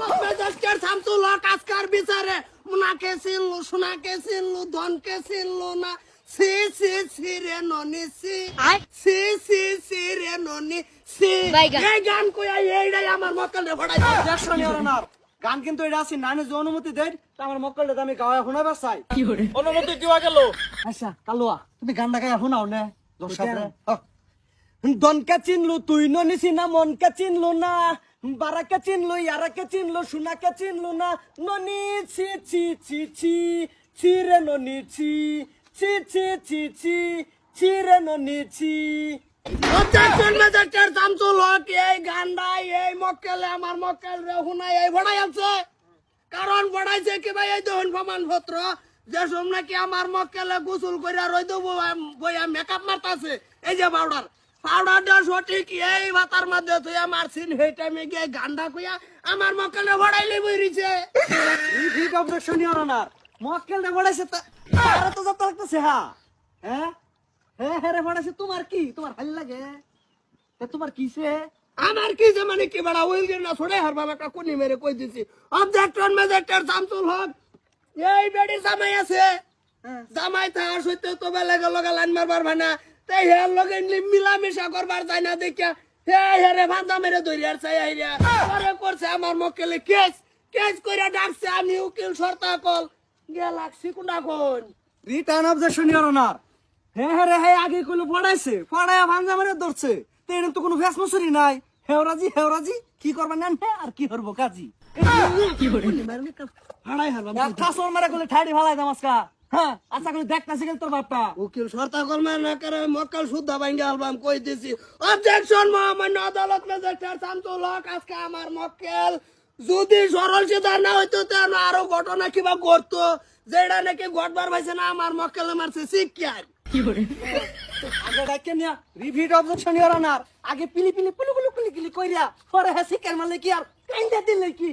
Magistrate Shamsul হক আজকার বিচারে? মুনাকে চিনলু সোনাকে চিনলু ধনকে চিনলু না? সি সি সি রে ননি সি। সি সি সি রে ননি সি। এই গান কইয়া এইটাই আমার মক্কেল রে গান কিন্তু এটা আছে নানি যে অনুমতি দেয় তা আমার মক্কলটা আমি গাওয়া শোনাবার চাই অনুমতি দেওয়া গেল। আচ্ছা কালুয়া তুমি গানটা গায়ে শোনাও নে দর্শকরে। দনকে চিনলু তুই ননিসি না মনকে চিনলু না। বারাকে চিনলু, ইয়ারাকে চিনলু, সোনাকে চিনলু না। ননি, ছি ছি ছি ছি ছি রে ননি, ছি ছি ছি ছি ছি ছি রে ননি, ছি। Objection magistrate Shamsul Haq? এই গানটা এই মক্কেলে, আমার মক্কেল রে, হুনাই, এই ফড়াই আছে। কারণ ফড়াইছে কি ভাই, এই দেখুন প্রমাণপত্র। যে নাকি আমার মক্কেলে গোসল কইরা রই দেবো বইয়া মেকআপ মারতাছে। এই যে পাউডার। পাউডারটা সঠিক এই ভাতার মধ্যে তুই মারছিন সেই টাইমে গিয়ে গান্ডা কইয়া আমার মক্কেলে ফড়াইলে বইরিছে রিপিট অবজেকশন ইওর অনার মক্কেলটা বড়াইছে তারা তো যত লাগতেছে হা। হ্যাঁ? হ্যাঁ হ্যাঁ রে তোমার কি? তোমার ভালো লাগে? তোমার কিসে? আমার কি যে মানে কি বড়া? ওই না ছড়ে হার বাবা একটা কোনি মেরে কই দিছি। অবজেকশন শামসুল হক। এই বেডি জামাই আছে। জামাই থাকার সত্য তো বেলা গেল লাইন মারবার ভানা। তাই হের লগে মিলামিশা করবার যায় না দেখিয়া। হে হেরে ভান্দা মেরে ধরি আর চাই আইরা। পরে করছে আমার মক্কেলে কেস। কেস কইরা ডাকছে আমি উকিল সর্তা কল গেলাক্সি কোনা? কোন রিটার্ন অবজেকশন ইওর অনার হ্যাঁ হ্যাঁ রে হ্যাঁ আগে কইলো পড়াইছে। পড়ায় ভাঞ্জা মারে ধরছে। তো এরকম তো কোনো ফেস মসুরি নাই। হেওরাজি হেওরাজি কি করবা নেন হে আর কি করব কাজী? হাড়াই হারবা কাসর মারা করলে ঠাড়ি ভালাই দামাসকা হ্যাঁ আচ্ছা করে দেখতাছি গেল তোর বাপটা উকিল সর্তা কল না করে মক্কেল শুদ্ধা ভাঙ্গে আলবাম কই দিছি। অবজেকশন মহামান্য আদালত ম্যাজিস্ট্রেট শামসুল হক আজকে আমার মক্কেল। যদি সরল সিদ্ধার না হইতো তাহলে আরও ঘটনা কিবা করতো যেটা নাকি ঘটবার পাইছে না আমার মক্কেলে মারছে শিক্ষার। আগে ডাকে নিয়া অবজেকশন আগে পিলি পিলি পুলু পুলু কুলি কুলি কইরা পরে হ্যাঁ শিকার মারলে কি আর কাইন্দা দিলে কি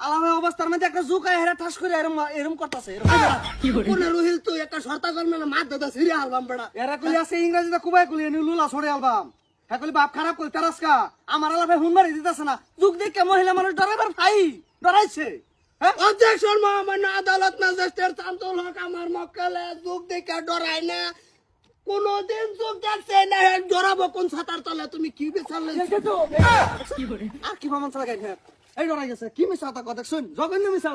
হয়ে অবস্থার মধ্যে একটা জুকায় হেরা ঠাস করে এরম এরম করতেছে কোনে রুহিল তুই একটা শর্তা করবে না দাদা আলবাম বেড়া। এরা আছে ইংরেজিতে কুবাই কলি এনে লুলা ছড়ে অ্যালবাম হ্যাঁ কলি বাপ খারাপ করি তারাসকা। আমার আলাপে হুন মারি দিতেছে না। যুগ দেখে মহিলা মানুষ ডরাইবার ভাই ডরাইছে। হ্যাঁ? অবজেকশন মহামান্য আদালত ম্যাজিস্ট্রেট শামসুল হক আমার মক্কেলে যুগ দেখে ডরাই না। কোনদিন যুগ দেখছে না হে কোন ছাতার তলে। তুমি কি বিচারলে আর কি মামান চালা গাই এই গেছে। কি মিশা তাকো দেখছুন জঘন্য মিশা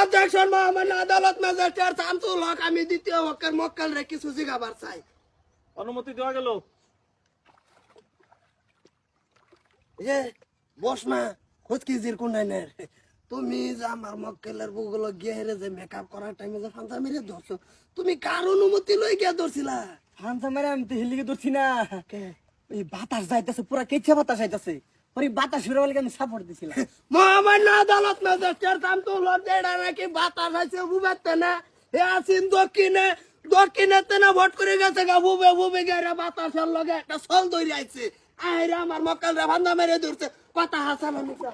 অবজেকশন মহামান্য আদালত ম্যাজিস্ট্রেট শামসুল হক আমি দ্বিতীয় হকের মক্কেল রে কিছু জিগাবার চাই। অনুমতি দেওয়া গেল। এ বস না খোঁজ কি জির কোন নাই তুমি যে আমার মক্কেলের বুগুলো গিয়ে হেরে যে মেকআপ করার টাইমে যে ফান্তা মেরে ধরছো তুমি কার অনুমতি লই গিয়া ধরছিলা হানসা মেরে আমি তো হিলিকে ধরছি না। এই বাতাস যাইতেছে পুরা কেচা বাতাস যাইতেছে? ওই বাতাস ফিরে বলে আমি সাপোর্ট দিছিলাম? মহামান্য আদালত ম্যাজিস্ট্রেট শামসুল হক নাকি বাতাস আছে বুবাতে না। এ আসিন দক্ষিণে তেনা ভোট করে গেছে গা বুবে বুবে গেরে বাতাসের লগে একটা সল দৌড়ি আইছে। আইরে আমার মক্কেল রে ফান্দা মেরে ধরছে। কথা হাসানো মিশা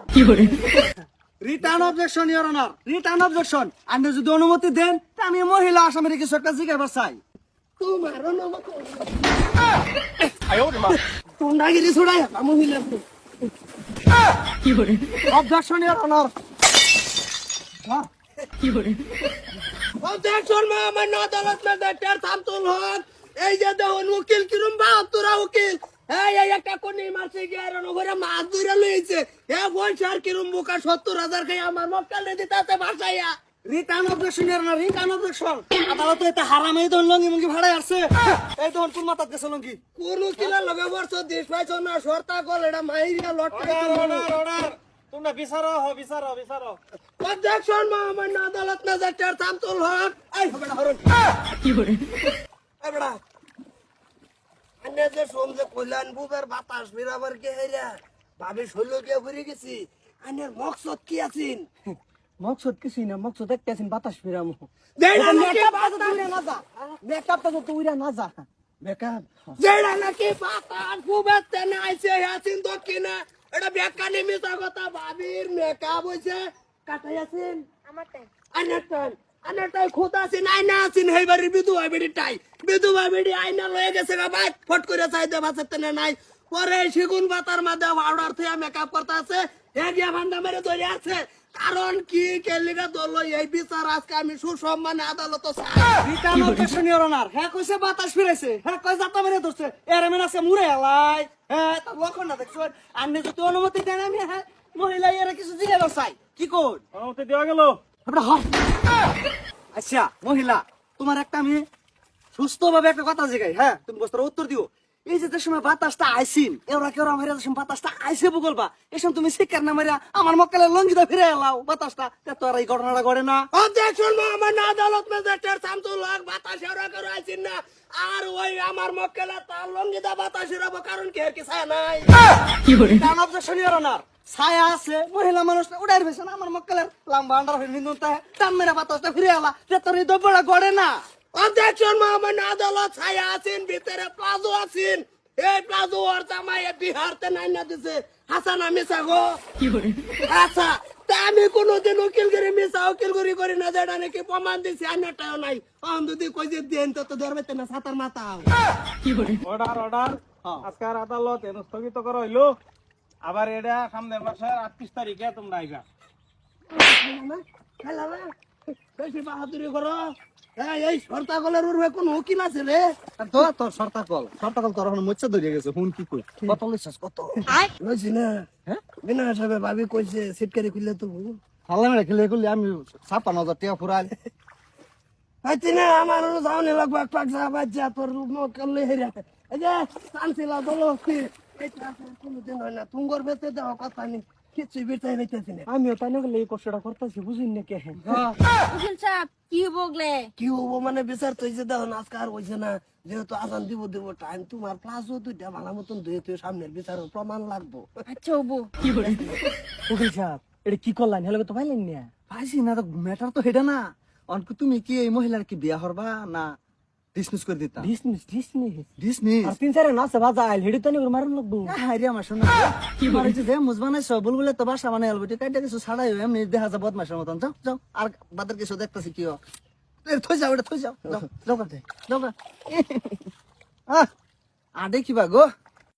return objection your honour. Return objection. আপনি যদি অনুমতি দেন তা আমি মহিলা আসামের কিছু একটা জিজ্ঞাসা চাই। তোমার অনুমতি তোমরা গিরি ছড়াই মহিলা অবজেকশন ইওর অনার অবজেকশন মহামান্য আদালত ম্যাজিস্ট্রেট শামসুল হক। এই যে দেখুন, উকিল কিরম বাহাত্তরা উকিল। এই এই একটা কোনি মাসে গিয়ে আর ওরে মাছ ধরে লইছে। এ পয়সার কিরম বুকা সত্তর হাজার খাই আমার মক্কাল দিতে আছে ভাষাইয়া return objection your honour return objection আদালতে এটা হারামে দন লঙ্গি মুঙ্গি ভাড়ায় আসছে। এই তখন কোন মাথাত গেছে লঙ্গি? কোন উকিলের লগে বর্ষ দেশ পাইছ না সর্তা কল এটা মাইরিয়া লটকা অর্ডার অর্ডার তোমরা বিচারো হ বিচারো বিচারো। অবজেকশন মহামান্য আদালত ম্যাজিস্ট্রেট শামসুল হক এই হবে না হরণ। এই বেড়া আনে যে সমঝে কল্যাণ বুবের বাতাস ফিরাবার কে হেরা ভাবি শৈল কে ঘুরে গেছি। আনের মকসদ কি আছিন? মকসদ কিছুই না মকসদ একটা আছেন বাতাস ফিরাম। মেকআপ যা তো উইরা না যা। বেকার যেটা নাকি বাতাস ফুবেতে দক্ষিণে। এটা বেকানি মিশা কথা ভাবির মেকআপ হইছে। কাটাই আছেন? আমারটাই আনাটাই আনাটাই খুদ আছেন হেবারি বিধুয়া বেড়ি টাই বিধুয়া বেড়ি আইনা লয়ে গেছে গা বাইক ফট করে চাই দে ভাষাতে নাই। পরে সেগুন পাতার মাঝে অর্ডার থেকে মেকআপ করতে আছে ভান্ডা মেরে ধরে আছে। কারণ কি? কেলিগা দল এই বিচার আজকে আমি সুসম্মানে আদালত হ্যাঁ কইছে বাতাস ফিরেছে হ্যাঁ কই যাতা মেরে ধরছে। এর মেন আছে মুরে আলাই হ্যাঁ তা লক্ষণ না দেখছ? আন্নে যদি অনুমতি দেন আমি হ্যাঁ মহিলা এর কিছু জিরে চাই কি কর? অনুমতি দেওয়া গেল। আচ্ছা মহিলা তোমার একটা আমি সুস্থ ভাবে একটা কথা জিগাই হ্যাঁ? তুমি বস্তার উত্তর দিও। এই যে যে সময় বাতাসটা আইসিন মারিয়া যে সময় বাতাসটা আইসে বলবা সময় তুমি শিকার না মারিয়া আমার মক্কালে লঙ্গিটা ফিরে এলাও বাতাসটা। তো আর এই ঘটনাটা ঘটে না। অবজেকশন আদালত ম্যাজিস্ট্রেট শামসুল হক বাতাস এরা করে আইছেন না। আর ওই আমার মক্কেলা তার লঙ্গিদা বাতাস এরাবো কারণ কি এর কি ছায়া নাই? কারণ অবজেকশন অনার। ছায়া আছে মহিলা মানুষ উড়াই ফেছে না আমার মক্কালের লাম্বা আন্ডার হয়ে নিন্দন মেরা বাতাসটা ফিরে এলা তে তোর এই দব্বটা গড়ে না। অবজেকশন মোহাম্মদ আদালত ছায়া আছেন ভিতরে প্লাজো আছেন। এই প্লাজো ওর জামাই বিহারতে নাই না দিছে। হাসান আমি সাগো আচ্ছা তা আমি কোনোদিন উকিল করে মিশা উকিল করি করি না যেটা নাকি প্রমাণ দিছি আনাটাও নাই। অন যদি কই যে দেন তো তো ধরবে না সাতার মাথা অর্ডার অর্ডার আজকের আদালত এনে স্থগিত করা হইল। আবার এটা সামনের মাসের আটত্রিশ তারিখে তোমরা আইবা। খেলা না বেশি বাহাদুরি করো। এই সরতাগলের উর্বে কোন উকিল আছে রে? তো তোর সর্তা কল তোর এখন মোচ্চা ধরিয়ে গেছে হুন কি কই? কত লইছস কত? লইছি না। হ্যাঁ? বিনা হিসাবে ভাবি কইছে সিটকারি খুললে তো হাল্লা মেরে খেলে করলে আমি ছাপ্পান্ন হাজার টাকা না আমার যাওনি লাগবে এক পাক যা বাচ্চা তোর রূপ করলে হেরে এই যে শান্তিলা এটা কোনোদিন হয় না তুঙ্গর বেতে দেওয়া কথা নেই। কিচ্ছু বিটাই হইতেছি না। আমিও তাই না এই কষ্টটা করতেছি বুঝিন না কে উকিল সাহেব কি বগলে কি হব মানে বিচার দেখো আজকে আর হয়েছে না। যেহেতু আজান দিব দিব টাইম তোমার প্লাসও দুইটা ভালো মতন ধুয়ে তুই সামনের বিচার প্রমাণ লাগবো। আচ্ছা হব। উকিল সাহেব এটা কি করলেন? হেলে তো পাইলেন না। পাইছি না তো ম্যাটার তো হেডা না। অনক তুমি কি এই মহিলার কি বিয়া হরবা না? ডিসমিস করে দিতা ডিসমিস ডিসমিস ডিসমিস আর তিন চারে নাচে বাজা আইল হেডি তো নিগুর মারুন লাগবো। হাইরে আমার শোনা কি মারিছে দে মুজ বানাইছো বুলবুলে তো বাসা বানাই আলবটি কাইটা কিছু ছাড়াই এমনি দেখা যা বদমাশের মতন। যাও যাও। আর বাদের কিছু দেখতাছি কি এ থই যাও এটা থই যাও। যাও যাও কাটে যাও কা আহ আডে কিবা গো।